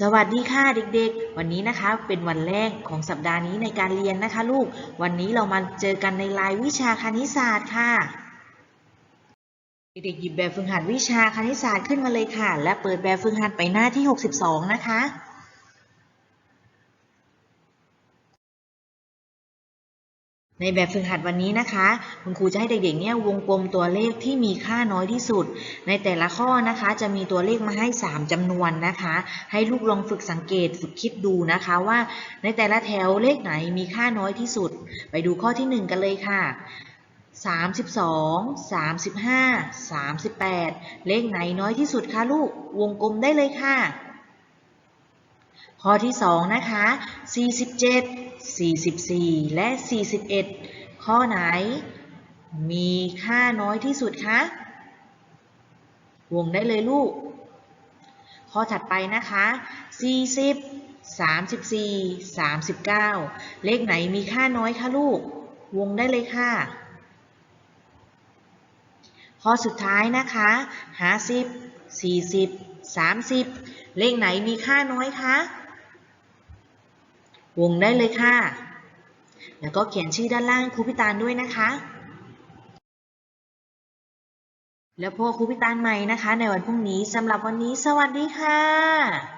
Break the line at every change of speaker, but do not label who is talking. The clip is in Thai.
สวัสดีค่ะเด็กๆ วันนี้นะคะเป็นวันแรกของสัปดาห์นี้ในการเรียนนะคะลูก วันนี้เรามาเจอกันในรายวิชาคณิตศาสตร์ค่ะ เด็กๆหยิบแบบฝึกหัดวิชาคณิตศาสตร์ขึ้นมาเลยค่ะ และเปิดแบบฝึกหัดไปหน้าที่ 62 นะคะ ในแบบฝึกหัดวันนี้นะคะ คุณครูจะให้เด็กๆเนี่ยวงกลมตัวเลขที่มีค่าน้อยที่สุด ในแต่ละข้อนะคะ จะมีตัวเลขมาให้ 3จำนวนนะคะ ให้ลูกลองฝึกสังเกตฝึกคิดดูนะคะว่า ในแต่ละแถวเลขไหนมีค่าน้อยที่สุด ไปดูข้อที่ 1 กันเลยค่ะ 32 35 38 เลขไหนน้อยที่สุดคะลูกวงกลมได้เลยค่ะ ข้อที่ 2 นะคะ 47 44 และ 41 ข้อไหน มีค่าน้อยที่สุดคะ วงได้เลยลูก ข้อถัดไปนะคะ 40 34 39 เลขไหนมีค่าน้อยคะลูก วงได้เลยค่ะ ข้อสุดท้ายนะคะ 50 40 30 เลขไหนมีค่าน้อยคะ วงได้เลยค่ะ แล้วก็เขียนชื่อด้านล่างครูพิตานด้วยนะคะ แล้วพบครูพิตานใหม่นะคะ ในวันพรุ่งนี้สำหรับวันนี้สวัสดีค่ะ